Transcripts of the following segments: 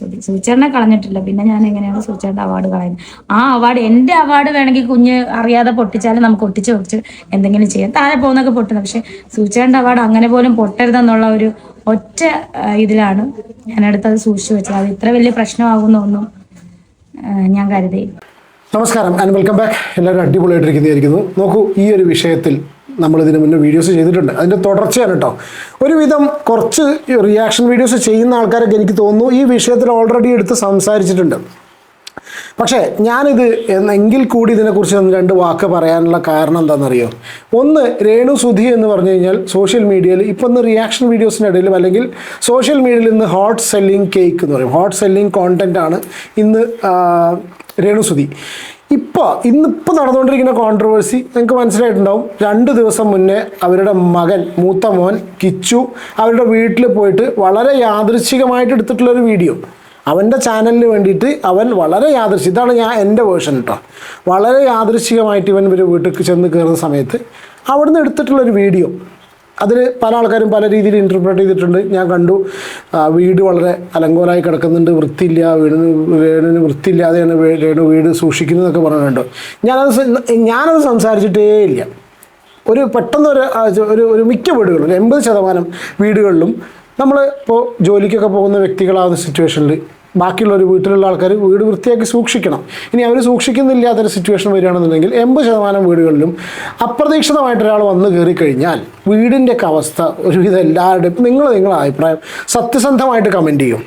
സുധി സൂചേട്ടനെ കളഞ്ഞിട്ടില്ല. പിന്നെ ഞാൻ എങ്ങനെയാണ് സൂചേട്ടന്റെ അവാർഡ് കളയുന്നത്? ആ അവാർഡ് എന്റെ അവാർഡ് വേണമെങ്കിൽ കുഞ്ഞ് അറിയാതെ പൊട്ടിച്ചാലും നമുക്ക് ഒട്ടിച്ച് വെച്ച് എന്തെങ്കിലും ചെയ്യാം. താഴെ പോകുന്നൊക്കെ പൊട്ടുന്നത്. പക്ഷെ സൂചേട്ടന്റെ അവാർഡ് അങ്ങനെ പോലും പൊട്ടരുതെന്നുള്ള ഒരു ഒറ്റ ഇതിലാണ് ഞാൻ അടുത്തത് സൂക്ഷിച്ചു വെച്ചത്. അത് ഇത്ര വലിയ പ്രശ്നമാകുന്നൊന്നും ഞാൻ കരുതി നമസ്കാരം ആൻഡ് വെൽക്കം ബാക്ക് എല്ലാവരും അടിപൊളിയായിട്ടിരിക്കുന്നതായിരിക്കുന്നു നോക്കൂ ഈ ഒരു വിഷയത്തിൽ നമ്മൾ ഇതിന് മുന്നേ വീഡിയോസ് ചെയ്തിട്ടുണ്ട്. അതിന്റെ തുടർച്ചയാണ് കേട്ടോ ഒരുവിധം കുറച്ച് റിയാക്ഷൻ വീഡിയോസ് ചെയ്യുന്ന ആൾക്കാരൊക്കെ എനിക്ക് തോന്നുന്നു ഈ വിഷയത്തിൽ ഓൾറെഡി എടുത്ത് സംസാരിച്ചിട്ടുണ്ട്. പക്ഷേ ഞാനിത് എങ്കിൽ കൂടി ഇതിനെക്കുറിച്ച് ഒന്ന് രണ്ട് വാക്ക് പറയാനുള്ള കാരണം എന്താണെന്നറിയോ? ഒന്ന് രേണു സുധി എന്ന് പറഞ്ഞു കഴിഞ്ഞാൽ സോഷ്യൽ മീഡിയയിൽ ഇപ്പം ഇന്ന് റിയാക്ഷൻ വീഡിയോസിന്റെ ഇടയിലും അല്ലെങ്കിൽ സോഷ്യൽ മീഡിയയിൽ ഇന്ന് ഹോട്ട് സെല്ലിംഗ് കേക്ക് എന്ന് പറയും. ഹോട്ട് സെല്ലിംഗ് കോണ്ടന്റാണ് ആണ് ഇന്ന് രേണു സുധി. ഇപ്പോൾ ഇന്നിപ്പോൾ നടന്നുകൊണ്ടിരിക്കുന്ന കോൺട്രവേഴ്സി നിങ്ങൾക്ക് മനസ്സിലായിട്ടുണ്ടാവും. രണ്ട് ദിവസം മുന്നേ അവരുടെ മകൻ മൂത്ത മോൻ കിച്ചു അവരുടെ വീട്ടിൽ പോയിട്ട് വളരെ യാദൃശ്ചികമായിട്ട് എടുത്തിട്ടുള്ളൊരു വീഡിയോ അവന്റെ ചാനലിന് വേണ്ടിയിട്ട് അവൻ വളരെ യാദൃശ്യം ഇതാണ് ഞാൻ എന്റെ വേർഷൻ കേട്ടോ വളരെ യാദൃശ്ചികമായിട്ട് ഇവൻ ഇവർ വീട്ടിൽ ചെന്ന് കയറുന്ന സമയത്ത് അവിടുന്ന് എടുത്തിട്ടുള്ളൊരു വീഡിയോ അതിൽ പല ആൾക്കാരും പല രീതിയിൽ ഇന്റർപ്രറ്റ് ചെയ്തിട്ടുണ്ട്. ഞാൻ കണ്ടു. വീട് വളരെ അലങ്കോലായി കിടക്കുന്നുണ്ട്. വൃത്തിയില്ല. വീടിന് വീടിന് വൃത്തിയില്ലാതെയാണ് വീട് വീട് സൂക്ഷിക്കുന്നതൊക്കെ പറഞ്ഞിട്ടുണ്ട്. ഞാനത് ഞാനത് സംസാരിച്ചിട്ടേ ഇല്ല. ഒരു പെട്ടെന്ന് ഒരു ഒരു മിക്ക വീടുകളിലും എൺപത് ശതമാനം വീടുകളിലും നമ്മൾ ഇപ്പോൾ ജോലിക്കൊക്കെ പോകുന്ന വ്യക്തികളാവുന്ന സിറ്റുവേഷനിൽ ബാക്കിയുള്ള ഒരു വീട്ടിലുള്ള ആൾക്കാർ വീട് വൃത്തിയാക്കി സൂക്ഷിക്കണം. ഇനി അവർ സൂക്ഷിക്കുന്നില്ലാത്തൊരു സിറ്റുവേഷൻ വരികയാണെന്നുണ്ടെങ്കിൽ എൺപത് ശതമാനം വീടുകളിലും അപ്രതീക്ഷിതമായിട്ട് ഒരാൾ വന്നു കയറി കഴിഞ്ഞാൽ വീടിന്റെയൊക്കെ അവസ്ഥ ഒരുവിധം എല്ലാവരുടെയും നിങ്ങൾ നിങ്ങളുടെ അഭിപ്രായം സത്യസന്ധമായിട്ട് കമന്റ് ചെയ്യും.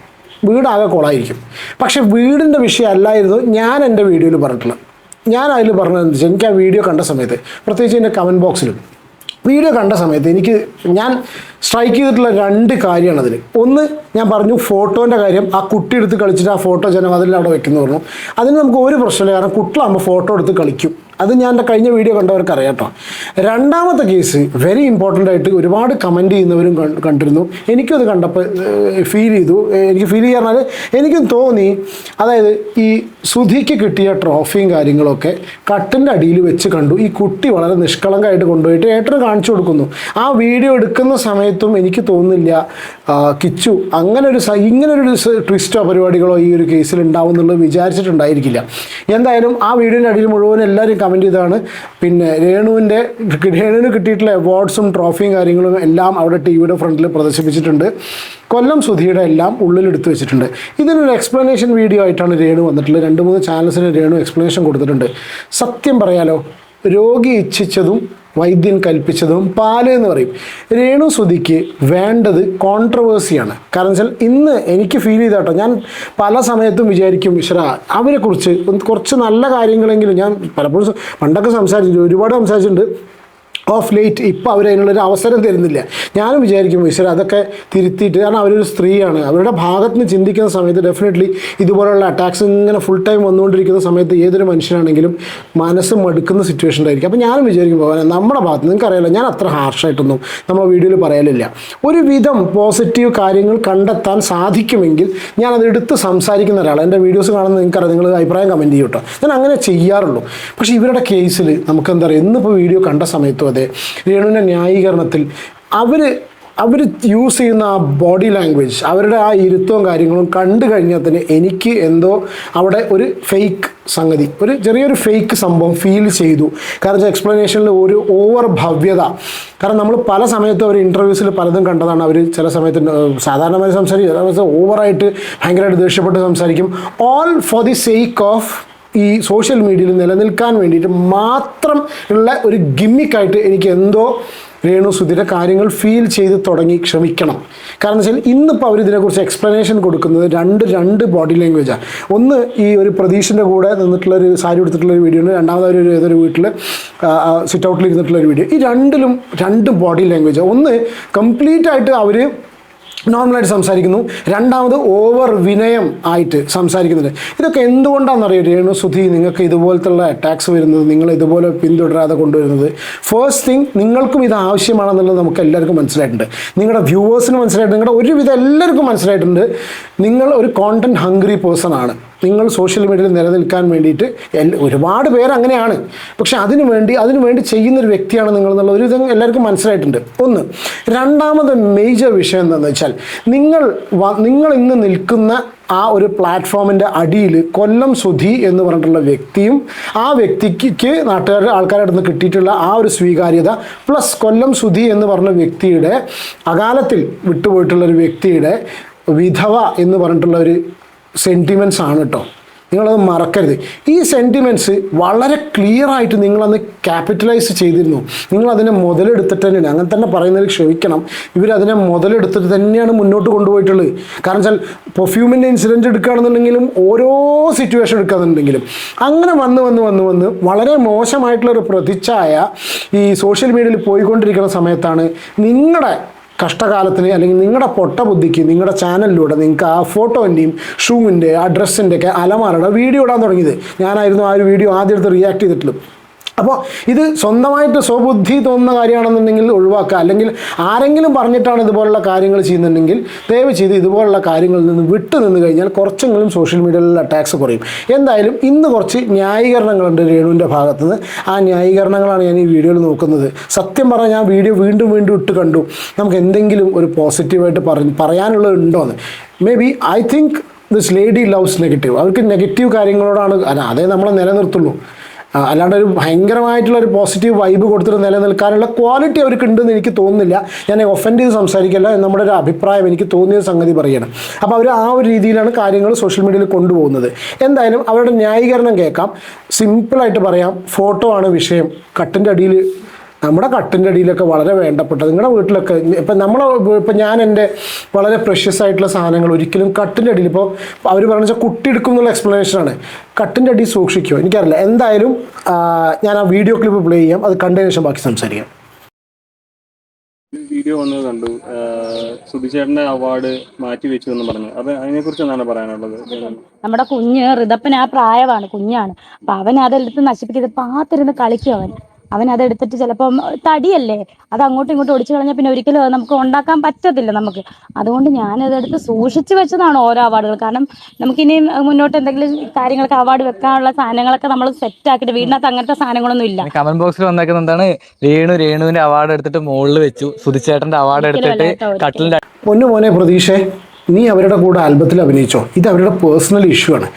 വീടാകെ കൊളായിരിക്കും. പക്ഷേ വീടിന്റെ വിഷയം അല്ലായിരുന്നു ഞാൻ എന്റെ വീഡിയോയിൽ പറഞ്ഞിട്ടുള്ളത്. ഞാൻ അതിൽ പറഞ്ഞതെന്ന് വെച്ചാൽ എനിക്ക് ആ വീഡിയോ കണ്ട സമയത്ത് പ്രത്യേകിച്ച് എന്റെ കമന്റ് ബോക്സിലും വീഡിയോ കണ്ട സമയത്ത് എനിക്ക് ഞാൻ സ്ട്രൈക്ക് ചെയ്തിട്ടുള്ള രണ്ട് കാര്യമാണ് അതിൽ ഒന്ന് ഞാൻ പറഞ്ഞു ഫോട്ടോന്റെ കാര്യം ആ കുട്ടി എടുത്ത് കളിച്ചിട്ട് ആ ഫോട്ടോ ജനം അതിൽ അവിടെ വെക്കുന്നു പറഞ്ഞു. അതിന് നമുക്ക് ഒരു പ്രശ്നമില്ല കാരണം കുട്ടികളാകുമ്പോൾ ഫോട്ടോ എടുത്ത് കളിക്കും. അത് ഞാൻ എന്റെ കഴിഞ്ഞ വീഡിയോ കണ്ടവർക്ക് അറിയാം കേട്ടോ രണ്ടാമത്തെ കേസ് വെരി ഇമ്പോർട്ടന്റ് ആയിട്ട് ഒരുപാട് കമന്റ് ചെയ്യുന്നവരും കണ്ടിരുന്നു. എനിക്കും അത് കണ്ടപ്പോൾ ഫീൽ ചെയ്തു. എനിക്ക് ഫീൽ ചെയ്യാൻ എനിക്കും തോന്നി. അതായത് ഈ സുധിക്ക് കിട്ടിയ ട്രോഫിയും കാര്യങ്ങളൊക്കെ കട്ടിന്റെ അടിയിൽ വെച്ച് കണ്ടു. ഈ കുട്ടി വളരെ നിഷ്കളങ്കമായിട്ട് കൊണ്ടുപോയിട്ട് ഏട്ടന് കാണിച്ചു കൊടുക്കുന്നു. ആ വീഡിയോ എടുക്കുന്ന സമയത്തും എനിക്ക് തോന്നുന്നില്ല കിച്ചു അങ്ങനെ ഒരു ഇങ്ങനൊരു ട്വിസ്റ്റോ പരിപാടികളോ ഈ ഒരു കേസിൽ ഉണ്ടാവും എന്നുള്ളത് വിചാരിച്ചിട്ടുണ്ടായിരിക്കില്ല. എന്തായാലും ആ വീഡിയോന്റെ അടിയിൽ മുഴുവൻ എല്ലാവരും കമന്റ് ചെയ്തതാണ് പിന്നെ രേണുവിന്റെ രേണുവിന് കിട്ടിയിട്ടുള്ള അവാർഡ്സും ട്രോഫിയും കാര്യങ്ങളും എല്ലാം അവിടെ ടി വിയുടെ ഫ്രണ്ടിൽ പ്രദർശിപ്പിച്ചിട്ടുണ്ട്. കൊല്ലം സുധിയുടെ എല്ലാം ഉള്ളിലെടുത്ത് വെച്ചിട്ടുണ്ട്. ഇതിനൊരു എക്സ്പ്ലനേഷൻ വീഡിയോ ആയിട്ടാണ് രേണു വന്നിട്ടുള്ളത്. രണ്ട് മൂന്ന് ചാനൽസിന് രേണു എക്സ്പ്ലനേഷൻ കൊടുത്തിട്ടുണ്ട്. സത്യം പറയാലോ രോഗി ഇച്ഛിച്ചതും വൈദ്യൻ കൽപ്പിച്ചതും പാൽ എന്ന് പറയും. രേണു സുധിക്ക് വേണ്ടത് കോൺട്രവേഴ്സിയാണ് കാരണം വെച്ചാൽ ഇന്ന് എനിക്ക് ഫീൽ ചെയ്താട്ടോ ഞാൻ പല സമയത്തും വിചാരിക്കും ഈശ്വര അവരെക്കുറിച്ച് കുറച്ച് നല്ല കാര്യങ്ങളെങ്കിലും ഞാൻ പലപ്പോഴും പണ്ടൊക്കെ സംസാരിച്ചിട്ടുണ്ട് ഒരുപാട് സംസാരിച്ചിട്ടുണ്ട്. ഓഫ് ലേറ്റ് ഇപ്പോൾ അവർ അതിനുള്ളൊരു അവസരം തരുന്നില്ല. ഞാനും വിചാരിക്കും ഈശ്വര അതൊക്കെ തിരുത്തിയിട്ട് കാരണം അവരൊരു സ്ത്രീയാണ്. അവരുടെ ഭാഗത്ത് നിന്ന് ചിന്തിക്കുന്ന സമയത്ത് ഡെഫിനറ്റ്ലി ഇതുപോലുള്ള അറ്റാക്സ് ഇങ്ങനെ ഫുൾ ടൈം വന്നുകൊണ്ടിരിക്കുന്ന സമയത്ത് ഏതൊരു മനുഷ്യനാണെങ്കിലും മനസ്സ് മടുക്കുന്ന സിറ്റുവേഷൻ ആയിരിക്കും അപ്പോൾ ഞാനും വിചാരിക്കും പോകാൻ നമ്മുടെ ഭാഗത്ത് നിങ്ങൾക്ക് അറിയാലോ ഞാൻ അത്ര ഹാർഷായിട്ടൊന്നും നമ്മൾ വീഡിയോയിൽ പറയലില്ല. ഒരുവിധം പോസിറ്റീവ് കാര്യങ്ങൾ കണ്ടെത്താൻ സാധിക്കുമെങ്കിൽ ഞാൻ എടുത്ത് സംസാരിക്കുന്ന ഒരാളാണ് എന്റെ വീഡിയോസ് കാണുന്ന നിങ്ങൾക്കറിയാം നിങ്ങൾ അഭിപ്രായം കമന്റ് ചെയ്യൂട്ടോ ഞാൻ അങ്ങനെ ചെയ്യാറുള്ളൂ. പക്ഷേ ഇവരുടെ കേസിൽ നമുക്ക് എന്താ പറയുക ഇന്നിപ്പോൾ വീഡിയോ കണ്ട സമയത്തും അതെ രേണുവിന്റെ ന്യായീകരണത്തിൽ അവർ അവർ യൂസ് ചെയ്യുന്ന ആ ബോഡി ലാംഗ്വേജ് അവരുടെ ആ ഇരുത്തവും കാര്യങ്ങളും കണ്ടു കഴിഞ്ഞാൽ തന്നെ എനിക്ക് എന്തോ അവിടെ ഒരു ഫേക്ക് സംഗതി ഒരു ചെറിയൊരു ഫേക്ക് സംഭവം ഫീൽ ചെയ്തു. കാരണം എക്സ്പ്ലനേഷനിൽ ഒരു ഓവർ ഭവ്യത. കാരണം നമ്മൾ പല സമയത്തും അവർ ഇന്റർവ്യൂസിൽ പലതും കണ്ടതാണ്. അവർ ചില സമയത്ത് സാധാരണമായി സംസാരിക്കും. ചില സമയത്ത് ഓവറായിട്ട് ഭയങ്കരമായിട്ട് ദേഷ്യപ്പെട്ട് സംസാരിക്കും. All for the sake of ഈ സോഷ്യൽ മീഡിയയിൽ നിലനിൽക്കാൻ വേണ്ടിയിട്ട് മാത്രം ഉള്ള ഒരു ഗിമ്മിക്കായിട്ട് എനിക്ക് എന്തോ രേണു സുധിയുടെ കാര്യങ്ങൾ ഫീൽ ചെയ്ത് തുടങ്ങി ക്ഷമിക്കണം. കാരണം വെച്ചാൽ ഇന്നിപ്പോൾ അവർ ഇതിനെക്കുറിച്ച് എക്സ്പ്ലനേഷൻ കൊടുക്കുന്നത് രണ്ട് രണ്ട് ബോഡി ലാംഗ്വേജാണ് ഒന്ന് ഈ ഒരു പ്രതീഷിന്റെ കൂടെ നിന്നിട്ടുള്ള ഒരു സാരി എടുത്തിട്ടുള്ള ഒരു വീഡിയോ ഉണ്ട് രണ്ടാമത് ഒരു ഏതൊരു വീട്ടിൽ സിറ്റ് ഔട്ടിൽ ഇരുന്നിട്ടുള്ള ഒരു വീഡിയോ ഈ രണ്ടിലും രണ്ട് ബോഡി ലാംഗ്വേജാണ് ഒന്ന് കംപ്ലീറ്റ് ആയിട്ട് അവർ നോർമലായിട്ട് സംസാരിക്കുന്നു. രണ്ടാമത് ഓവർ വിനയം ആയിട്ട് സംസാരിക്കുന്നുണ്ട്. ഇതൊക്കെ എന്തുകൊണ്ടാണെന്നറിയോ രേണു സുധി നിങ്ങൾക്ക് ഇതുപോലത്തുള്ള അറ്റാക്സ് വരുന്നത് നിങ്ങൾ ഇതുപോലെ പിന്തുടരാതെ കൊണ്ടുവരുന്നത്? ഫേസ്റ്റ് തിങ് നിങ്ങൾക്കും ഇത് ആവശ്യമാണെന്നുള്ളത് നമുക്ക് എല്ലാവർക്കും മനസ്സിലായിട്ടുണ്ട്. നിങ്ങളുടെ വ്യൂവേഴ്സിന് മനസ്സിലായിട്ടുണ്ട്. നിങ്ങളുടെ ഒരുവിധം എല്ലാവർക്കും മനസ്സിലായിട്ടുണ്ട്. നിങ്ങൾ ഒരു കോണ്ടന്റ് ഹംഗ്രി പേഴ്സൺ ആണ്. നിങ്ങൾ സോഷ്യൽ മീഡിയയിൽ നിലനിൽക്കാൻ വേണ്ടിയിട്ട് ഒരുപാട് പേര് അങ്ങനെയാണ്. പക്ഷെ അതിനു വേണ്ടി അതിനു വേണ്ടി ചെയ്യുന്നൊരു വ്യക്തിയാണ് നിങ്ങൾ എന്നുള്ള ഒരു ഇതും എല്ലാവർക്കും മനസ്സിലായിട്ടുണ്ട്. ഒന്ന് രണ്ടാമത് മേജർ വിഷയം എന്താണെന്ന് വെച്ചാൽ നിങ്ങൾ നിങ്ങൾ ഇന്ന് നിൽക്കുന്ന ആ ഒരു പ്ലാറ്റ്ഫോമിന്റെ അടിയിൽ കൊല്ലം സുധി എന്ന് പറഞ്ഞിട്ടുള്ള വ്യക്തിയും ആ വ്യക്തിക്ക് നാട്ടുകാരുടെ ആൾക്കാരുടെ നിന്ന് കിട്ടിയിട്ടുള്ള ആ ഒരു സ്വീകാര്യത പ്ലസ് കൊല്ലം സുധി എന്ന് പറഞ്ഞ വ്യക്തിയുടെ അകാലത്തിൽ വിട്ടുപോയിട്ടുള്ള ഒരു വ്യക്തിയുടെ വിധവ എന്ന് പറഞ്ഞിട്ടുള്ള ഒരു സെന്റിമെന്റ്സ് ആണ് കേട്ടോ നിങ്ങളത് മറക്കരുത്. ഈ സെന്റിമെന്റ്സ് വളരെ ക്ലിയർ ആയിട്ട് നിങ്ങളന്ന് ക്യാപിറ്റലൈസ് ചെയ്തിരുന്നു. നിങ്ങളതിനെ മുതലെടുത്തിട്ട് തന്നെയാണ്. അങ്ങനെ തന്നെ പറയുന്നതിൽ ക്ഷമിക്കണം. ഇവരതിനെ മുതലെടുത്തിട്ട് തന്നെയാണ് മുന്നോട്ട് കൊണ്ടുപോയിട്ടുള്ളത്. കാരണം വെച്ചാൽ പെർഫ്യൂമിന്റെ ഇൻസിഡന്റ് എടുക്കുകയാണെന്നുണ്ടെങ്കിലും ഓരോ സിറ്റുവേഷൻ എടുക്കുകയാണെന്നുണ്ടെങ്കിലും അങ്ങനെ വന്ന് വന്ന് വന്ന് വന്ന് വളരെ മോശമായിട്ടുള്ളൊരു പ്രതിച്ഛായ ഈ സോഷ്യൽ മീഡിയയിൽ പോയിക്കൊണ്ടിരിക്കുന്ന സമയത്താണ് നിങ്ങളുടെ കഷ്ടകാലത്തിന് അല്ലെങ്കിൽ നിങ്ങളുടെ പൊട്ട ബുദ്ധിക്ക് നിങ്ങളുടെ ചാനലിലൂടെ നിങ്ങൾക്ക് ആ ഫോട്ടോന്റെയും ഷൂവിന്റെ ആ ഡ്രസ്സിന്റെ ഒക്കെ അലമാരയുടെ വീഡിയോ ഇടാൻ തുടങ്ങിയത്. ഞാനായിരുന്നു ആ ഒരു വീഡിയോ ആദ്യം റിയാക്ട് ചെയ്തിട്ടുള്ളൂ അപ്പോൾ ഇത് സ്വന്തമായിട്ട് സ്വബുദ്ധി തോന്നുന്ന കാര്യമാണെന്നുണ്ടെങ്കിൽ ഒഴിവാക്കുക. അല്ലെങ്കിൽ ആരെങ്കിലും പറഞ്ഞിട്ടാണ് ഇതുപോലുള്ള കാര്യങ്ങൾ ചെയ്യുന്നുണ്ടെങ്കിൽ ദയവ് ചെയ്ത് ഇതുപോലുള്ള കാര്യങ്ങളിൽ നിന്ന് വിട്ടു നിന്ന് കഴിഞ്ഞാൽ കുറച്ചെങ്കിലും സോഷ്യൽ മീഡിയയിലുള്ള അറ്റാക്സ് കുറയും. എന്തായാലും ഇന്ന് കുറച്ച് ന്യായീകരണങ്ങളുണ്ട് രേണുവിന്റെ ഭാഗത്തു നിന്ന് ആ ന്യായീകരണങ്ങളാണ് ഞാൻ ഈ വീഡിയോയിൽ നോക്കുന്നത്. സത്യം പറഞ്ഞാൽ ഞാൻ വീഡിയോ വീണ്ടും വീണ്ടും ഇട്ട് കണ്ടു. നമുക്ക് എന്തെങ്കിലും ഒരു പോസിറ്റീവായിട്ട് പറഞ്ഞ് പറയാനുള്ളത് ഉണ്ടോയെന്ന് maybe I think this lady loves negative അവർക്ക് നെഗറ്റീവ് കാര്യങ്ങളോടാണ് അല്ല അതേ നമ്മളെ നിലനിർത്തുള്ളൂ. അല്ലാണ്ട് ഒരു ഭയങ്കരമായിട്ടുള്ള ഒരു പോസിറ്റീവ് വൈബ് കൊടുത്തിട്ട് നിലനിൽക്കാനുള്ള ക്വാളിറ്റി അവർക്ക് ഉണ്ടെന്ന് എനിക്ക് തോന്നുന്നില്ല. ഞാൻ ഒഫൻഡ് ചെയ്ത് സംസാരിക്കല്ല നമ്മുടെ ഒരു അഭിപ്രായം എനിക്ക് തോന്നിയ സംഗതി പറയണം. അപ്പോൾ അവർ ആ ഒരു രീതിയിലാണ് കാര്യങ്ങൾ സോഷ്യൽ മീഡിയയിൽ കൊണ്ടുപോകുന്നത്. എന്തായാലും അവരുടെ ന്യായീകരണം കേൾക്കാം. സിമ്പിളായിട്ട് പറയാം ഫോട്ടോ ആണ് വിഷയം. കട്ടിന്റെ അടിയിൽ നമ്മുടെ കട്ടിന്റെ അടിയിലൊക്കെ വളരെ വേണ്ടപ്പെട്ടത്. നിങ്ങളുടെ വീട്ടിലൊക്കെ ഇപ്പം നമ്മൾ ഇപ്പം ഞാൻ എന്റെ വളരെ പ്രഷ്യസ് ആയിട്ടുള്ള സാധനങ്ങൾ ഒരിക്കലും കട്ടിന്റെ അടിയിൽ ഇപ്പോൾ അവർ പറഞ്ഞു വെച്ചാൽ കുട്ടി എടുക്കും എന്നുള്ള എക്സ്പ്ലനേഷനാണ് കട്ടിന്റെ അടി സൂക്ഷിക്കുമോ എനിക്കറിയില്ല. എന്തായാലും ഞാൻ ആ വീഡിയോ ക്ലിപ്പ് പ്ലേ ചെയ്യാം. അത് കണ്ടതിന് ശേഷം ബാക്കി സംസാരിക്കാം. വീഡിയോ വന്നത് കണ്ടു. സുധിചേട്ടന്റെ അവാർഡ് മാറ്റി വെച്ചു എന്ന് പറഞ്ഞു. അത് അതിനെ കുറിച്ച് എന്താണ് പറയാനുള്ളത്? നമ്മുടെ കുഞ്ഞ് റിതപ്പൻ ആ പ്രായമാണ് കുഞ്ഞാണ്. അപ്പൊ അവൻ അതെടുത്ത് നശിപ്പിക്കുന്നത് പാത്തിരുന്ന് കളിക്കും അവൻ. അവൻ അതെടുത്തിട്ട് ചിലപ്പം തടിയല്ലേ? അത് അങ്ങോട്ടും ഇങ്ങോട്ടും ഒടിച്ചു കളഞ്ഞാൽ പിന്നെ ഒരിക്കലും അത് നമുക്ക് ഉണ്ടാക്കാൻ പറ്റത്തില്ല നമുക്ക്. അതുകൊണ്ട് ഞാൻ അതെടുത്ത് സൂക്ഷിച്ചു വെച്ചതാണ് ഓരോ അവാർഡുകൾ. കാരണം നമുക്കിനി മുന്നോട്ട് എന്തെങ്കിലും കാര്യങ്ങളൊക്കെ അവാർഡ് വെക്കാനുള്ള സാധനങ്ങളൊക്കെ നമ്മൾ സെറ്റ് ആക്കിയിട്ട് വീടിനകത്ത് അങ്ങനത്തെ സാധനങ്ങളൊന്നും ഇല്ല. കമന്റ് ബോക്സിൽ വന്നേക്കുന്നത് എന്താണ്? രേണു രേണുവിന്റെ അവാർഡ് എടുത്തിട്ട് മുകളിൽ വെച്ചു. സുധിച്ചേട്ടന്റെ അവാർഡ് എടുത്തിട്ട്. കട്ടിലിന്റെ പൊന്നു മോനെ പ്രതീക്ഷേ. നീ അവരുടെ കൂടെ ആൽബത്തിൽ അഭിനയിച്ചോ. ഇത് അവരുടെ പേഴ്സണൽ ഇഷ്യൂ ആണ്.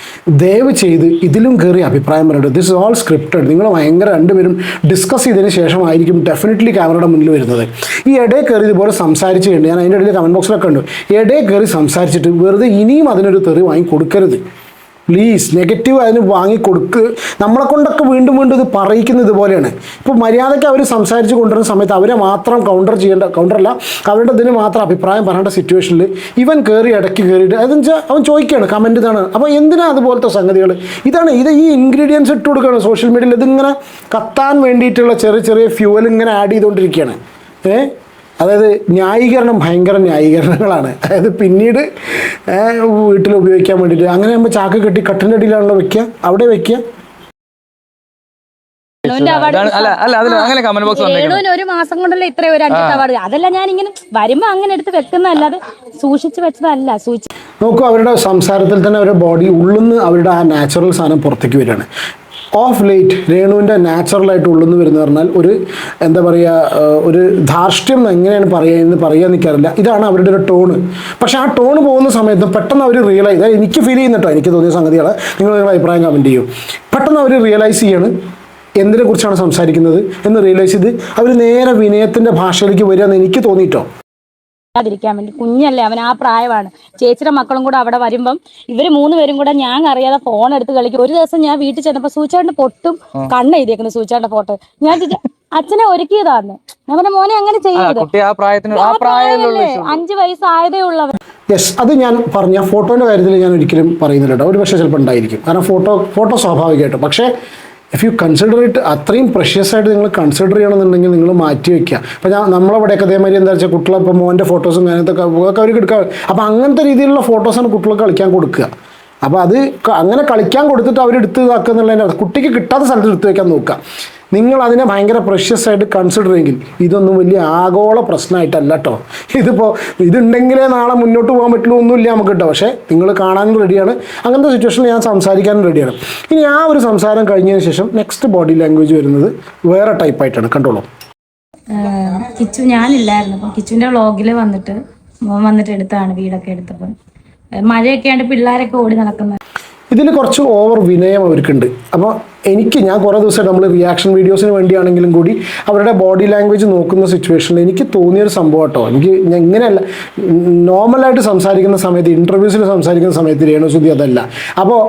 ദയവ് ചെയ്ത് ഇതിലും കയറി അഭിപ്രായം പറയുന്നത് ദിസ് ഇസ് ഓൾ സ്ക്രിപ്റ്റഡ് നിങ്ങൾ ഭയങ്കര രണ്ടുപേരും ഡിസ്കസ് ചെയ്തതിന് ശേഷമായിരിക്കും ഡെഫിനറ്റ്ലി ക്യാമറയുടെ മുന്നിൽ വരുന്നത്. ഈ ഇടയിൽ കയറി ഇതുപോലെ സംസാരിച്ച് കഴിഞ്ഞ് ഞാൻ അതിന്റെ ഇടയിൽ കമന്റ് ബോക്സിലൊക്കെ ഉണ്ട് ഇടയിൽ കയറി സംസാരിച്ചിട്ട് വെറുതെ ഇനിയും അതിനൊരു തെറി വാങ്ങി കൊടുക്കരുത് പ്ലീസ് നെഗറ്റീവ് അതിന് വാങ്ങിക്കൊടുക്ക്. നമ്മളെ കൊണ്ടൊക്കെ വീണ്ടും വീണ്ടും ഇത് പറയിക്കുന്നത് ഇതുപോലെയാണ്. ഇപ്പോൾ മര്യാദയ്ക്ക് അവർ സംസാരിച്ച് കൊണ്ടുവരുന്ന സമയത്ത് അവരെ മാത്രം കൗണ്ടർ ചെയ്യേണ്ട കൗണ്ടറല്ല അവരുടെ ഇതിന് മാത്രം അഭിപ്രായം പറയേണ്ട സിറ്റുവേഷനിൽ ഇവൻ കയറി ഇടയ്ക്ക് കയറിയിട്ട് അതെന്ന് വെച്ചാൽ അവൻ ചോദിക്കുകയാണ് കമന്റ് ഇതാണ്. അപ്പോൾ എന്തിനാ അതുപോലത്തെ സംഗതികൾ ഇതാണ് ഇത് ഈ ഇൻഗ്രീഡിയൻസ് ഇട്ട് കൊടുക്കുകയാണ് സോഷ്യൽ മീഡിയയിൽ ഇതിങ്ങനെ കത്താൻ വേണ്ടിയിട്ടുള്ള ചെറിയ ചെറിയ ഫ്യൂവൽ ഇങ്ങനെ ആഡ് ചെയ്തുകൊണ്ടിരിക്കുകയാണ് ഏഹ് അതായത് ന്യായീകരണം ഭയങ്കര ന്യായീകരണങ്ങളാണ്. അതായത് പിന്നീട് വീട്ടിൽ ഉപയോഗിക്കാൻ വേണ്ടിയിട്ട്. അങ്ങനെ നമ്മൾ ചാക്ക് കെട്ടി കട്ടിന്റെ അടിയിലാണല്ലോ വെക്കുക അവിടെ വെക്കുക അതാണ്- അല്ല അല്ല അതിൽ അങ്ങനെ കമന്റ് ബോക്സ് വന്നേക്കുന്നത് രേണുവിന് ഒരു മാസം കൊണ്ടല്ലേ ഇത്രയും ഒരു അഞ്ച് അവാർഡ്? അതല്ല ഞാൻ ഇങ്ങനെ വരുമ്പോ അങ്ങനെ എടുത്ത് വെക്കുന്നതല്ലാതെ സൂക്ഷിച്ചു വെച്ചതല്ല സൂക്ഷിച്ചു നോക്കൂ അവരുടെ സംസാരത്തിൽ തന്നെ അവരുടെ ബോഡി ഉള്ളുന്ന് അവരുടെ ആ നാച്ചുറൽ സാധനം പുറത്തേക്ക് വരികയാണ്. ഓഫ് ലേറ്റ് രേണുവിന്റെ നാച്ചുറലായിട്ട് ഉള്ളെന്ന് വരുന്ന പറഞ്ഞാൽ ഒരു എന്താ പറയുക ഒരു ധാർഷ്ട്യം എങ്ങനെയാണ് പറയുക എന്ന് പറയാൻ നിൽക്കാറില്ല. ഇതാണ് അവരുടെ ഒരു ടോണ് പക്ഷെ ആ ടോണ് പോകുന്ന സമയത്ത് പെട്ടെന്ന് അവർ റിയലൈസ് എനിക്ക് ഫീൽ ചെയ്യുന്നുട്ടോ എനിക്ക് തോന്നിയ സംഗതിയാണ് നിങ്ങൾ നിങ്ങളുടെ അഭിപ്രായം കമന്റ് ചെയ്യും. പെട്ടെന്ന് അവർ റിയലൈസ് ചെയ്യാണ് എന്തിനെക്കുറിച്ചാണ് സംസാരിക്കുന്നത് എന്ന് റിയലൈസ് ചെയ്ത് അവർ നേരെ വിനയത്തിന്റെ ഭാഷയിലേക്ക് വരിക എന്ന് എനിക്ക് തോന്നിയിട്ടോ? ാതിരിക്കാൻ വേണ്ടി. കുഞ്ഞല്ലേ അവൻ ആ പ്രായമാണ്. ചേച്ചിയുടെ മക്കളും കൂടെ അവിടെ വരുമ്പം ഇവർ മൂന്ന് പേരും കൂടെ ഞാൻ അറിയാതെ ഫോൺ എടുത്ത് കളിക്കും. ഒരു ദിവസം ഞാൻ വീട്ടിൽ ചെന്നപ്പോ സൂച്ചാണ്ട് പൊട്ടും കണ്ണ് എഴുതിയേക്കുന്നു സൂച്ചാണ്ട് ഫോട്ടോ. ഞാൻ അച്ഛനെ ഒരുക്കിയതാന്ന്. ഞാൻ പറഞ്ഞ മോനെ അങ്ങനെ ചെയ്യുന്നത് കുട്ടി ആ പ്രായത്തിന് ആ ആ പ്രായത്തിലുള്ള പ്രായമല്ലേ അഞ്ചു വയസ്സായതേ ഉള്ളവർ യെസ് അത് ഞാൻ പറഞ്ഞ ഫോട്ടോന്റെ കാര്യത്തിൽ ഞാൻ ഒരിക്കലും പറയുന്നില്ല കേട്ടോ. ഒരു പക്ഷേ ചിലപ്പോൾ ഉണ്ടായിരിക്കും. കാരണം ഫോട്ടോ ഫോട്ടോ സ്വാഭാവികമായിട്ടും. പക്ഷേ ഇഫ് യു കൺസിഡർ ഇറ്റ് അത്രയും പ്രഷ്യസ് ആയിട്ട് നിങ്ങൾ കൺസിഡർ ചെയ്യണമെന്നുണ്ടെങ്കിൽ നിങ്ങൾ മാറ്റി വയ്ക്കുക അപ്പോൾ ഞാൻ നമ്മളവിടെയൊക്കെ അതേമാതിരി എന്താ വെച്ചാൽ കുട്ടികളെ ഇപ്പോൾ മോന്റെ ഫോട്ടോസും കാര്യത്തൊക്കെ ഒക്കെ അവർക്ക് എടുക്കുക അപ്പോൾ അങ്ങനത്തെ രീതിയിലുള്ള ഫോട്ടോസാണ് കുട്ടികൾക്ക് കളിക്കാൻ കൊടുക്കുക. അപ്പോൾ അത് അങ്ങനെ കളിക്കാൻ കൊടുത്തിട്ട് അവരെടുത്ത് ഇതാക്കുക എന്നുള്ളതിന്റെ കുട്ടിക്ക് കിട്ടാത്ത സ്ഥലത്ത് എടുത്ത് വയ്ക്കാൻ നോക്കുക. നിങ്ങൾ അതിനെ ഭയങ്കര പ്രഷ്യസ് ആയിട്ട് കൺസിഡർ ചെയ്യെങ്കിൽ ഇതൊന്നും വലിയ ആഗോള പ്രശ്നമായിട്ടല്ല കേട്ടോ ഇതിപ്പോൾ ഇതുണ്ടെങ്കിലേ നാളെ മുന്നോട്ട് പോകാൻ പറ്റുള്ളൂ ഒന്നുമില്ല നമുക്ക് കേട്ടോ പക്ഷേ നിങ്ങൾ കാണാനും റെഡിയാണ് അങ്ങനത്തെ സിറ്റുവേഷനിൽ ഞാൻ സംസാരിക്കാനും റെഡിയാണ് ഇനി ആ ഒരു സംസാരം കഴിഞ്ഞതിന് ശേഷം നെക്സ്റ്റ് ബോഡി ലാംഗ്വേജ് വരുന്നത് വേറെ ടൈപ്പായിട്ടാണ് കണ്ടോളൂ. കിച്ചു ഞാനില്ലായിരുന്നു. അപ്പം കിച്ചുവിന്റെ വ്ളോഗിൽ വന്നിട്ട് മോൻ വന്നിട്ട് എടുത്താണ് വീടൊക്കെ എടുത്തപ്പോൾ മഴയൊക്കെ ആണ്ട് പിള്ളേരൊക്കെ ഓടി നടക്കുന്നത്. ഇതിൽ കുറച്ച് ഓവർ വിനയം അവർക്കുണ്ട്. അപ്പോൾ എനിക്ക് ഞാൻ കുറേ ദിവസമായിട്ട് നമ്മൾ റിയാക്ഷൻ വീഡിയോസിന് വേണ്ടിയാണെങ്കിലും കൂടി അവരുടെ ബോഡി ലാംഗ്വേജ് നോക്കുന്ന സിറ്റുവേഷനിൽ എനിക്ക് തോന്നിയൊരു സംഭവം കേട്ടോ എനിക്ക് ഞാൻ ഇങ്ങനെയല്ല നോർമലായിട്ട് സംസാരിക്കുന്ന സമയത്ത് ഇന്റർവ്യൂസിൽ സംസാരിക്കുന്ന സമയത്ത് രേണുസുതി അതല്ല. അപ്പോൾ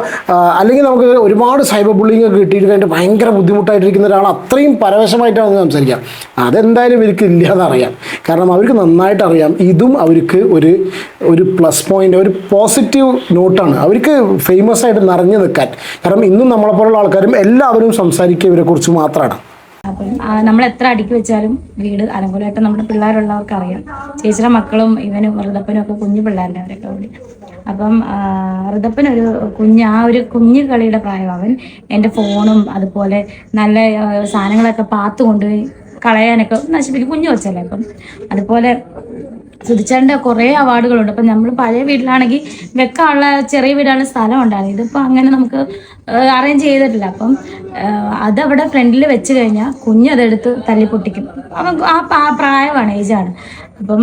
അല്ലെങ്കിൽ നമുക്ക് ഒരുപാട് സൈബർ ബുള്ളിങ് ഒക്കെ കിട്ടിയിട്ട് ഭയങ്കര ബുദ്ധിമുട്ടായിട്ടിരിക്കുന്ന ഒരാൾ അത്രയും പരവശമായിട്ടാണ് സംസാരിക്കാം. അതെന്തായാലും ഇവർക്ക് ഇല്ല എന്നറിയാം കാരണം അവർക്ക് നന്നായിട്ട് അറിയാം. ഇതും അവർക്ക് ഒരു ഒരു പ്ലസ് പോയിന്റ് ഒരു പോസിറ്റീവ് നോട്ടാണ് അവർക്ക് ഫേമസ് ആയിട്ട് നിറഞ്ഞു നിൽക്കാൻ. കാരണം ഇന്നും നമ്മളെപ്പോലുള്ള ആൾക്കാരും എല്ലാവരും സംസാരിക്കുക ഇവരെ കുറിച്ച് മാത്രമാണ് അപ്പം നമ്മൾ എത്ര അടുക്കി വെച്ചാലും വീട് അലങ്കോലമായിട്ട് നമ്മുടെ പിള്ളേരുള്ളവർക്ക് അറിയാം. ചേച്ചിയുടെ മക്കളും ഇവനും ഋതപ്പനും ഒക്കെ കുഞ്ഞു പിള്ളേരുടെ അവരൊക്കെ കൂടി. അപ്പം ഋതപ്പൻ ഒരു കുഞ്ഞ് ആ ഒരു കുഞ്ഞു കളിയുടെ പ്രായം അവൻ എന്റെ ഫോണും അതുപോലെ നല്ല സാധനങ്ങളൊക്കെ പാത്ത് കൊണ്ടുപോയി കളയാനൊക്കെ നശിപ്പിക്കും. കുഞ്ഞു വെച്ചല്ലേ അപ്പം. അതുപോലെ സുധിച്ചേട്ടന്റെ കുറേ അവാർഡുകളുണ്ട്. അപ്പം നമ്മൾ പഴയ വീട്ടിലാണെങ്കിൽ വെക്കാനുള്ള ചെറിയ വീടാണ് സ്ഥലം ഉണ്ടായിരുന്നു. ഇതിപ്പോൾ അങ്ങനെ നമുക്ക് അറേഞ്ച് ചെയ്തിട്ടില്ല. അപ്പം അത് അതവിടെ ഫ്രണ്ടിൽ വെച്ച് കഴിഞ്ഞാൽ കുഞ്ഞതെടുത്ത് തല്ലി പൊട്ടിക്കും. അവൻ ആ പ്രായമാണ് ഏജാണ്. അപ്പം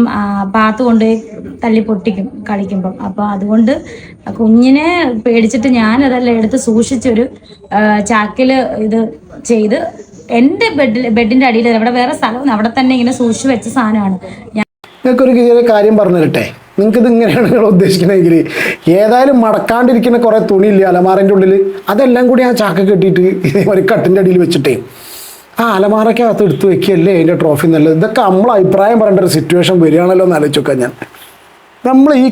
പാത്ത് കൊണ്ടുപോയി തല്ലി പൊട്ടിക്കും കളിക്കുമ്പം. അപ്പം അതുകൊണ്ട് കുഞ്ഞിനെ പേടിച്ചിട്ട് ഞാൻ ഞാനതെല്ലാം എടുത്ത് സൂക്ഷിച്ചൊരു ചാക്കിൽ ഇത് ചെയ്ത് എന്റെ ബെഡിൽ ബെഡിന്റെ അടിയിൽ അവിടെ വേറെ സ്ഥലം അവിടെ തന്നെ ഇങ്ങനെ സൂക്ഷിച്ച് വെച്ച സാധനമാണ്. നിങ്ങൾക്കൊരു ചെറിയ കാര്യം പറഞ്ഞു തരട്ടെ നിങ്ങൾക്കിത് ഇങ്ങനെയാണ് നിങ്ങൾ ഉദ്ദേശിക്കണമെങ്കിൽ ഏതായാലും മടക്കാണ്ടിരിക്കുന്ന കുറേ തുണിയില്ലേ അലമാറിന്റെ ഉള്ളിൽ അതെല്ലാം കൂടി ആ ചാക്ക കെട്ടിയിട്ട് ഒരു കട്ടിന്റെ അടിയിൽ വെച്ചിട്ടേ ആ അലമാറയ്ക്ക് അകത്ത് എടുത്തു വെക്കുകയല്ലേ അതിന്റെ ട്രോഫി നല്ലത് ഇതൊക്കെ നമ്മൾ അഭിപ്രായം പറയേണ്ട ഒരു സിറ്റുവേഷൻ വരികയാണല്ലോ എന്ന് ആലോചിച്ചൊക്കെ ഞാൻ. നമ്മൾ ഈ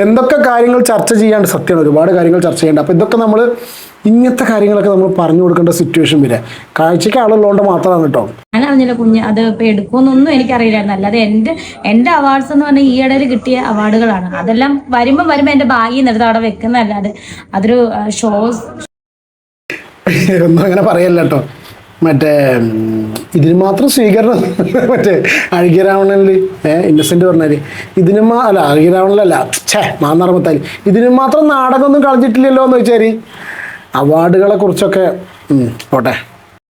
എന്തൊക്കെ കാര്യങ്ങൾ ചർച്ച ചെയ്യാണ്ട് സത്യമാണ് ഒരുപാട് കാര്യങ്ങൾ ചർച്ച ചെയ്യേണ്ട അപ്പോൾ ഇതൊക്കെ നമ്മൾ ഇങ്ങനത്തെ കാര്യങ്ങളൊക്കെ നമ്മൾ പറഞ്ഞു കൊടുക്കേണ്ട സിറ്റുവേഷൻ വരെ കാഴ്ചയ്ക്ക് ആളുള്ളതുകൊണ്ട് മാത്രമാണ് കേട്ടോ ഞാൻ അറിഞ്ഞില്ല കുഞ്ഞ് അത് ഇപ്പൊ എടുക്കുമെന്നൊന്നും എനിക്കറിയില്ലായിരുന്നു. അല്ലാതെ എന്റെ എന്റെ അവാർഡ്സ് എന്ന് പറഞ്ഞാൽ ഈ ഇടയിൽ കിട്ടിയ അവാർഡുകളാണ് അതെല്ലാം വരുമ്പോൾ വരുമ്പോൾ എന്റെ ഭാഗ്യം എടുത്ത് അവിടെ വെക്കുന്നതല്ലാതെ അതൊരു ഷോസ് ഒന്നും അങ്ങനെ പറയല്ല കേട്ടോ മറ്റേ ഇതിന് മാത്രം സ്വീകരണം. മറ്റേ അഴുകിരാവണനിൽ ഏ ഇന്നസെന്റ് പറഞ്ഞാൽ. ഇതിന് മാ അല്ല അഴുകിരാവണനല്ല ഛേ മാന്നറമത്താൽ ഇതിന് മാത്രം നാടകമൊന്നും കളഞ്ഞിട്ടില്ലല്ലോ എന്ന് വെച്ചാൽ അവാർഡുകളെ കുറിച്ചൊക്കെ പോട്ടെ.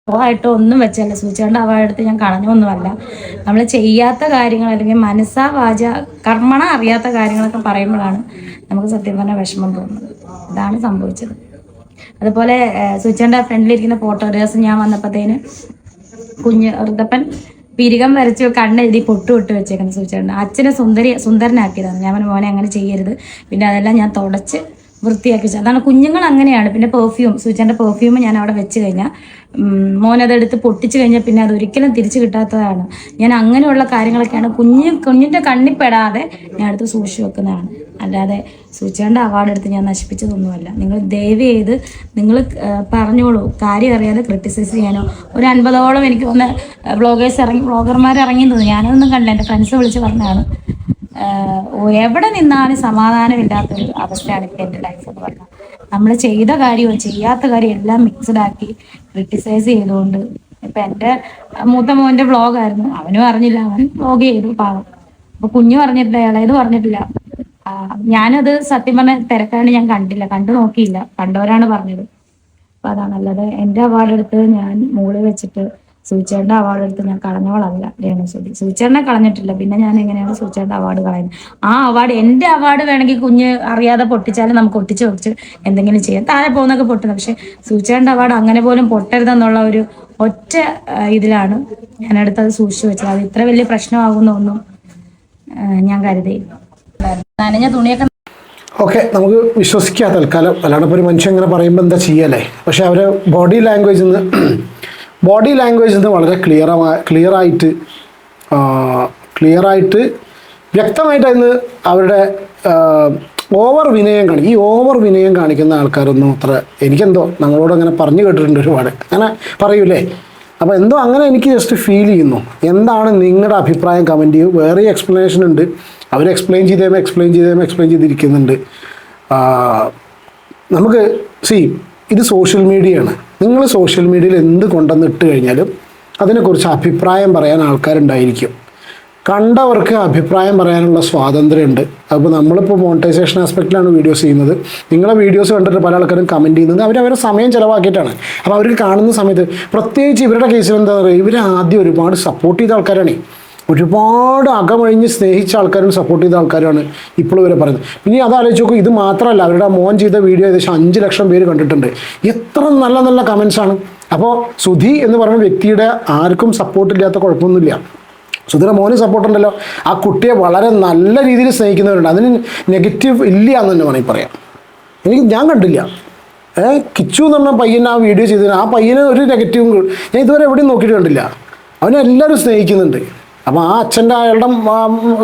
ആയിട്ട് ഒന്നും വെച്ചല്ല സൂചിച്ചുകൊണ്ട് അവാർഡെടുത്ത് ഞാൻ കളഞ്ഞൊന്നുമല്ല നമ്മൾ ചെയ്യാത്ത കാര്യങ്ങൾ അല്ലെങ്കിൽ മനസ്സാ വാച കർമ്മണ അറിയാത്ത കാര്യങ്ങളൊക്കെ പറയുമ്പോഴാണ് നമുക്ക് സത്യം പറഞ്ഞാൽ വിഷമം തോന്നുന്നത്. അതാണ് സംഭവിച്ചത്. അതുപോലെ സൂചിച്ചേണ്ട ഫ്രണ്ടിലിരിക്കുന്ന ഫോട്ടോഗ്രാഫ്സ് ഞാൻ വന്നപ്പോഴത്തേന് കുഞ്ഞ് വൃദ്ധപ്പൻ പിരികം വരച്ച് കണ്ണെഴുതി പൊട്ടു വിട്ട് വെച്ചേക്കുന്ന സൂചിച്ചുകൊണ്ട് അച്ഛനെ സുന്ദരി സുന്ദരനാക്കിയതാണ്. ഞാൻ മോനെ അങ്ങനെ ചെയ്യരുത്. പിന്നെ അതെല്ലാം ഞാൻ തുടച്ച് വൃത്തിയാക്കി അതാണ് കുഞ്ഞുങ്ങൾ അങ്ങനെയാണ്. പിന്നെ പെർഫ്യൂം സൂചിച്ചേന്റെ പെർഫ്യൂം ഞാൻ അവിടെ വെച്ച് കഴിഞ്ഞാൽ മോനതെടുത്ത് പൊട്ടിച്ചു കഴിഞ്ഞാൽ പിന്നെ അത് ഒരിക്കലും തിരിച്ചു കിട്ടാത്തതാണ്. ഞാൻ അങ്ങനെയുള്ള കാര്യങ്ങളൊക്കെയാണ് കുഞ്ഞ് കുഞ്ഞിന്റെ കണ്ണിപ്പെടാതെ ഞാൻ എടുത്ത് സൂക്ഷിച്ച് വെക്കുന്നതാണ്. അല്ലാതെ സൂചിയുടെ അവാർഡ് എടുത്ത് ഞാൻ നശിപ്പിച്ചതൊന്നുമല്ല. നിങ്ങൾ ദയവ് ചെയ്ത് നിങ്ങൾ പറഞ്ഞോളൂ. കാര്യം അറിയാതെ ക്രിട്ടിസൈസ് ചെയ്യാനോ. ഒരു അൻപതോളം എനിക്ക് ഒന്ന് വ്ളോഗേഴ്സ് ഇറങ്ങി വ്ളോഗർമാർ ഇറങ്ങി തോന്നി ഞാനതൊന്നും കണ്ടില്ല. എന്റെ ഫ്രണ്ട്സ് വിളിച്ച് പറഞ്ഞതാണ്. എവിടെ നിന്നാലും സമാധാനമില്ലാത്തൊരു അവസ്ഥയാണ് ഇപ്പം എന്റെ ലൈഫ് എന്ന് പറഞ്ഞാൽ നമ്മൾ ചെയ്ത കാര്യവും ചെയ്യാത്ത കാര്യം എല്ലാം മിക്സഡ് ആക്കി ക്രിട്ടിസൈസ് ചെയ്തുകൊണ്ട് ഇപ്പം എന്റെ മൂത്ത മോന്റെ വ്ളോഗായിരുന്നു അവനും അറിഞ്ഞില്ല. അവൻ വ്ളോഗ് ചെയ്തു പാവം. അപ്പൊ കുഞ്ഞു പറഞ്ഞിട്ടില്ല ഇളയത് പറഞ്ഞിട്ടില്ല. ഞാനത് സത്യം പറഞ്ഞ തിരക്കാണ്ട് ഞാൻ കണ്ടില്ല. കണ്ടു നോക്കിയില്ല. കണ്ടവരാണ് പറഞ്ഞത്. അപ്പൊ അതാണ് അല്ലാതെ എന്റെ അവാർഡ് എടുത്ത് ഞാൻ മുകളിൽ വെച്ചിട്ട് സൂചേട്ടന്റെ അവാർഡ് എടുത്ത് ഞാൻ കളഞ്ഞവളല്ല രേണുസുതി സൂചേട്ടനെ കളഞ്ഞിട്ടില്ല പിന്നെ ഞാൻ എങ്ങനെയാണ് സൂചേട്ടന്റെ അവാർഡ് കളയുന്നത്? ആ അവാർഡ് എന്റെ അവാർഡ് വേണമെങ്കിൽ കുഞ്ഞ് അറിയാതെ പൊട്ടിച്ചാലും നമുക്ക് ഒട്ടിച്ച് വെച്ച് എന്തെങ്കിലും ചെയ്യാം. താഴെ പോകുന്നൊക്കെ പൊട്ടുന്നത്. പക്ഷെ സൂചേട്ടന്റെ അവാർഡ് അങ്ങനെ പോലും പൊട്ടരുതെന്നുള്ള ഒരു ഒറ്റ ഇതിലാണ് ഞാൻ എടുത്തത് സൂക്ഷിച്ചു വെച്ചത്. അത് ഇത്ര വലിയ പ്രശ്നമാകുന്ന ഒന്നും ഞാൻ കരുതി നനഞ്ഞ തുണിയൊക്കെ ഓക്കെ നമുക്ക് വിശ്വസിക്കാം തൽക്കാലം. അല്ലാണ്ട് ഇപ്പോൾ ഒരു മനുഷ്യൻ ഇങ്ങനെ പറയുമ്പോൾ എന്താ ചെയ്യല്ലേ? പക്ഷെ അവരെ ബോഡി ലാംഗ്വേജ് നിന്ന് ബോഡി ലാംഗ്വേജ് നിന്ന് വളരെ ക്ലിയർ ക്ലിയറായിട്ട് ക്ലിയറായിട്ട് വ്യക്തമായിട്ട് അതിന് അവരുടെ ഓവർ വിനയം കാണി ഈ ഓവർ വിനയം കാണിക്കുന്ന ആൾക്കാരൊന്നും അത്ര എനിക്കെന്തോ നമ്മളോട് അങ്ങനെ പറഞ്ഞു കേട്ടിട്ടുണ്ട് ഒരുപാട്. അങ്ങനെ പറയൂലേ? അപ്പോൾ എന്തോ അങ്ങനെ എനിക്ക് ജസ്റ്റ് ഫീൽ ചെയ്യുന്നു. എന്താണ് നിങ്ങളുടെ അഭിപ്രായം? കമന്റ് ചെയ്യൂ. വേറെ എക്സ്പ്ലനേഷൻ ഉണ്ട്. അവർ എക്സ്പ്ലെയിൻ ചെയ്തേമോ എക്സ്പ്ലെയിൻ ചെയ്തേമോ എക്സ്പ്ലെയിൻ ചെയ്തിരിക്കുന്നുണ്ട്. നമുക്ക് സി ഇത് സോഷ്യൽ മീഡിയയാണ് നിങ്ങൾ സോഷ്യൽ മീഡിയയിൽ എന്ത് കൊണ്ടുവന്നിട്ട് കഴിഞ്ഞാലും അതിനെക്കുറിച്ച് അഭിപ്രായം പറയാൻ ആൾക്കാരുണ്ടായിരിക്കും. കണ്ടവർക്ക് അഭിപ്രായം പറയാനുള്ള സ്വാതന്ത്ര്യമുണ്ട്. അപ്പോൾ നമ്മളിപ്പോൾ മോണിറ്റൈസേഷൻ ആസ്പെക്റ്റിലാണ് വീഡിയോസ് ചെയ്യുന്നത്. നിങ്ങളെ വീഡിയോസ് കണ്ടിട്ട് പല ആൾക്കാരും കമന്റ് ചെയ്യുന്നത് അവർ അവരുടെ സമയം ചിലവാക്കിയിട്ടാണ്. അപ്പോൾ അവർക്ക് കാണുന്ന സമയത്ത് പ്രത്യേകിച്ച് ഇവരുടെ കേസിൽ എന്താ പറയുക ഇവർ ആദ്യം ഒരുപാട് സപ്പോർട്ട് ചെയ്ത ആൾക്കാരാണ്. ഒരുപാട് അകമഴിഞ്ഞ് സ്നേഹിച്ച ആൾക്കാരും സപ്പോർട്ട് ചെയ്ത ആൾക്കാരാണ് ഇപ്പോൾ ഇവരെ പറയുന്നത്. പിന്നെ അത് ആലോചിച്ച് നോക്കും ഇത് മാത്രമല്ല അവരുടെ മോൻ ചെയ്ത വീഡിയോ ഏകദേശം അഞ്ച് ലക്ഷം പേര് കണ്ടിട്ടുണ്ട്. എത്ര നല്ല നല്ല കമൻസ് ആണ്. അപ്പോൾ സുധി എന്ന് പറയുന്ന വ്യക്തിയുടെ ആർക്കും സപ്പോർട്ടില്ലാത്ത കുഴപ്പമൊന്നുമില്ല. സുധിയുടെ മോന് സപ്പോർട്ട് ഉണ്ടല്ലോ. ആ കുട്ടിയെ വളരെ നല്ല രീതിയിൽ സ്നേഹിക്കുന്നവരുണ്ട്. അതിന് നെഗറ്റീവ് ഇല്ല എന്ന് തന്നെ വേണമെങ്കിൽ പറയാം. എനിക്ക് ഞാൻ കണ്ടില്ല. ഏ കിച്ചു എന്ന് പറഞ്ഞ പയ്യൻ ആ വീഡിയോ ചെയ്തതിന് ആ പയ്യന് ഒരു നെഗറ്റീവും ഞാൻ ഇതുവരെ എവിടെയും നോക്കിയിട്ട് കണ്ടില്ല. അവനെ എല്ലാവരും സ്നേഹിക്കുന്നുണ്ട്. അപ്പോൾ ആ അച്ഛന്റെ അയാളുടെ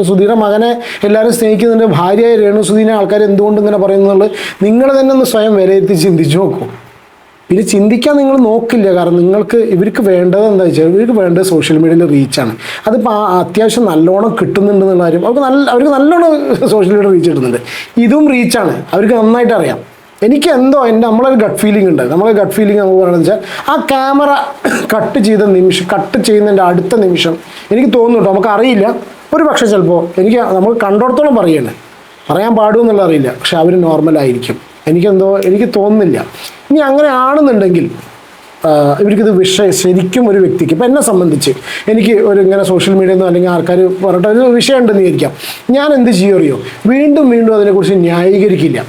സുധീയുടെ മകനെ എല്ലാവരും സ്നേഹിക്കുന്നുണ്ട് ഭാര്യയായ രേണു സുധീനെ ആൾക്കാർ എന്തുകൊണ്ട് ഇങ്ങനെ പറയുന്നുള്ളത് നിങ്ങൾ തന്നെ ഒന്ന് സ്വയം വിലയിരുത്തി ചിന്തിച്ചു നോക്കൂ. പിന്നെ ചിന്തിക്കാൻ നിങ്ങൾ നോക്കില്ല കാരണം നിങ്ങൾക്ക് ഇവർക്ക് വേണ്ടത് എന്താ വെച്ചാൽ ഇവർക്ക് വേണ്ടത് സോഷ്യൽ മീഡിയയിൽ റീച്ചാണ് അതിപ്പോൾ അത്യാവശ്യം നല്ലോണം കിട്ടുന്നുണ്ടെന്നുള്ള കാര്യം അവർക്ക് നല്ല അവർക്ക് നല്ലോണം സോഷ്യൽ മീഡിയ റീച്ച് കിട്ടുന്നുണ്ട്. ഇതും റീച്ചാണ് അവർക്ക് നന്നായിട്ട് അറിയാം. എനിക്ക് എന്തോ എന്റെ നമ്മളൊരു ഗട്ട് ഫീലിംഗ് ഉണ്ട്. നമ്മളെ ഗട്ട് ഫീലിംഗ് നമുക്ക് പറയണമെന്ന് വെച്ചാൽ ആ ക്യാമറ കട്ട് ചെയ്ത നിമിഷം കട്ട് ചെയ്യുന്നതിന്റെ അടുത്ത നിമിഷം എനിക്ക് തോന്നുന്നുണ്ടോ നമുക്ക് അറിയില്ല ഒരു പക്ഷേ ചിലപ്പോൾ എനിക്ക് നമ്മൾ കണ്ടോടത്തോളം പറയണേ. പറയാൻ പാടുമെന്നുള്ള അറിയില്ല. പക്ഷെ അവർ നോർമലായിരിക്കും എനിക്കെന്തോ എനിക്ക് തോന്നുന്നില്ല. ഇനി അങ്ങനെ ആണെന്നുണ്ടെങ്കിൽ ഇവർക്കിത് വിഷയം ശരിക്കും ഒരു വ്യക്തിക്ക് ഇപ്പം എന്നെ സംബന്ധിച്ച് എനിക്ക് ഒരു ഇങ്ങനെ സോഷ്യൽ മീഡിയയിൽ നിന്നോ അല്ലെങ്കിൽ ആൾക്കാർ പറഞ്ഞിട്ട് ഒരു വിഷയം ഉണ്ടെന്ന് വിചാരിക്കാം. ഞാൻ എന്ത് ചെയ്യുമറിയോ വീണ്ടും വീണ്ടും അതിനെക്കുറിച്ച് ന്യായീകരിക്കില്ല.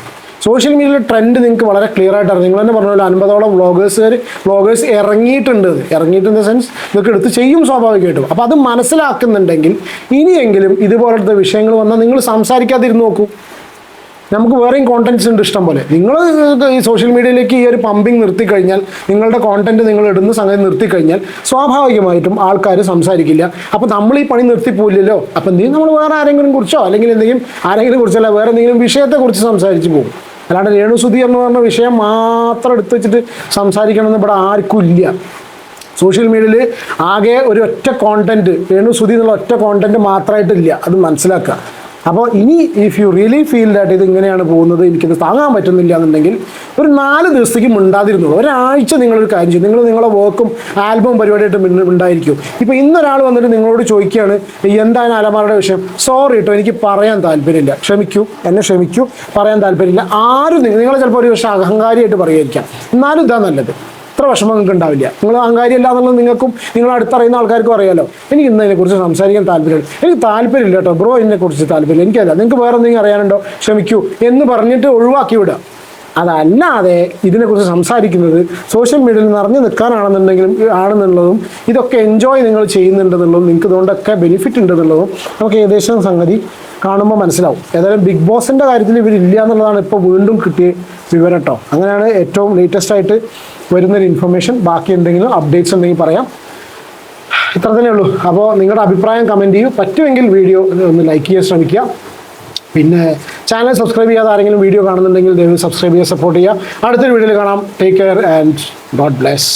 സോഷ്യൽ മീഡിയയിലെ ട്രെൻഡ് നിങ്ങൾക്ക് വളരെ ക്ലിയർ ആയിട്ടാണ് നിങ്ങൾ തന്നെ പറഞ്ഞ പോലെ അൻപതോളം വ്ളോഗേഴ്സ് ഇറങ്ങിയിട്ടുണ്ട് ഇറങ്ങിയിട്ടുണ്ട് ഇറങ്ങിയിട്ട് ഇൻ ദ സെൻസ് ഇതൊക്കെ എടുത്ത് ചെയ്യും സ്വാഭാവികമായിട്ടും. അപ്പോൾ അത് മനസ്സിലാക്കുന്നുണ്ടെങ്കിൽ ഇനിയെങ്കിലും ഇതുപോലത്തെ വിഷയങ്ങൾ വന്നാൽ നിങ്ങൾ സംസാരിക്കാതിരുന്ന് നോക്കൂ. നമുക്ക് വേറെയും കോണ്ടന്റ്സ് ഉണ്ട് ഇഷ്ടം പോലെ. നിങ്ങൾ ഈ സോഷ്യൽ മീഡിയയിലേക്ക് ഈ ഒരു പമ്പിങ് നിർത്തി കഴിഞ്ഞാൽ നിങ്ങളുടെ കോണ്ടന്റ് നിങ്ങൾ ഇടുന്ന സംഗതി നിർത്തി കഴിഞ്ഞാൽ സ്വാഭാവികമായിട്ടും ആൾക്കാർ സംസാരിക്കില്ല. അപ്പോൾ നമ്മൾ ഈ പണി നിർത്തിപ്പോയില്ലല്ലോ അപ്പോൾ എന്തെങ്കിലും നമ്മൾ വേറെ ആരെങ്കിലും കുറിച്ചോ അല്ലെങ്കിൽ എന്തെങ്കിലും ആരെങ്കിലും കുറിച്ചല്ല വേറെ എന്തെങ്കിലും വിഷയത്തെക്കുറിച്ച് സംസാരിച്ച് പോകും. അല്ലാണ്ട് രേണുസുതി എന്ന് പറഞ്ഞ വിഷയം മാത്രം എടുത്തു വെച്ചിട്ട് സംസാരിക്കണമെന്ന് ഇവിടെ ആർക്കും ഇല്ല. സോഷ്യൽ മീഡിയയിൽ ആകെ ഒരു ഒറ്റ കോണ്ടന്റ് രേണുസുതി എന്നുള്ള ഒറ്റ കോണ്ടന്റ് മാത്രമായിട്ടില്ല അത് മനസ്സിലാക്കുക. അപ്പോൾ ഇനി if you really feel that ഇത് ഇങ്ങനെയാണ് പോകുന്നത് എനിക്കിത് താങ്ങാൻ പറ്റുന്നില്ല എന്നുണ്ടെങ്കിൽ ഒരു നാല് ദിവസത്തേക്ക് മിണ്ടാതിരുന്നുള്ളൂ. ഒരാഴ്ച നിങ്ങളൊരു കാര്യം ചെയ്യും. നിങ്ങൾ നിങ്ങളുടെ വർക്കും ആൽബം പരിപാടിയായിട്ട് ഉണ്ടായിരിക്കും ഇപ്പോൾ ഇന്നൊരാൾ വന്നിട്ട് നിങ്ങളോട് ചോദിക്കുകയാണ് എന്താണ് അലമാരുടെ വിഷയം? സോറി കേട്ടോ എനിക്ക് പറയാൻ താല്പര്യമില്ല. ക്ഷമിക്കൂ എന്നെ ക്ഷമിക്കൂ പറയാൻ താല്പര്യമില്ല. ആരും നിങ്ങൾ ചിലപ്പോൾ ഒരു പക്ഷേ അഹങ്കാരിയായിട്ട് പറയുമായിരിക്കാം. എന്നാലും ഇതാ നല്ലത്. ഇത്ര വിഷമം നിങ്ങൾക്ക് ഉണ്ടാവില്ല. നിങ്ങൾ അഹങ്കാരിയല്ല എന്നുള്ളത് നിങ്ങൾക്കും നിങ്ങൾ അടുത്തറിയുന്ന ആൾക്കാർക്കും അറിയാലോ. എനിക്ക് ഇന്ന് ഇതിനെക്കുറിച്ച് സംസാരിക്കാൻ താല്പര്യമില്ല. എനിക്ക് താല്പര്യമില്ല കേട്ടോ ബ്രോ ഇതിനെക്കുറിച്ച് താല്പര്യമില്ല. എനിക്കല്ല നിങ്ങൾക്ക് വേറെ എന്തെങ്കിലും അറിയാനുണ്ടോ? ക്ഷമിക്കൂ. എന്ന് പറഞ്ഞിട്ട് ഒഴിവാക്കി വിടുക. അതല്ലാതെ ഇതിനെക്കുറിച്ച് സംസാരിക്കുന്നത് സോഷ്യൽ മീഡിയയിൽ നിറഞ്ഞു നിൽക്കാനാണെന്നുണ്ടെങ്കിലും ആണെന്നുള്ളതും ഇതൊക്കെ എൻജോയ് നിങ്ങൾ ചെയ്യുന്നുണ്ടെന്നുള്ളതും നിങ്ങൾക്ക് ഇതുകൊണ്ടൊക്കെ ബെനിഫിറ്റ് ഉണ്ടെന്നുള്ളതും നമുക്ക് ഏകദേശം സംഗതി കാണുമ്പോൾ മനസ്സിലാവും. ഏതായാലും ബിഗ് ബോസിന്റെ കാര്യത്തിൽ ഇവരില്ല എന്നുള്ളതാണ് ഇപ്പോൾ വീണ്ടും കിട്ടിയ വിവരം കേട്ടോ അങ്ങനെയാണ് ഏറ്റവും ലേറ്റസ്റ്റ് ആയിട്ട് വരുന്നൊരു ഇൻഫർമേഷൻ ബാക്കി എന്തെങ്കിലും അപ്ഡേറ്റ്സ് ഉണ്ടെങ്കിൽ പറയാം. ഇത്ര തന്നെ ഉള്ളൂ അപ്പോൾ നിങ്ങളുടെ അഭിപ്രായം കമന്റ് ചെയ്യൂ. പറ്റുമെങ്കിൽ വീഡിയോ ഒന്ന് ലൈക്ക് ചെയ്യാൻ ശ്രമിക്കുക. പിന്നെ ചാനൽ സബ്സ്ക്രൈബ് ചെയ്യാതെ ആരെങ്കിലും വീഡിയോ കാണുന്നുണ്ടെങ്കിൽ ദയവ് സബ്സ്ക്രൈബ് ചെയ്യുക സപ്പോർട്ട് ചെയ്യുക അടുത്തൊരു വീഡിയോയിൽ കാണാം. Take care and God bless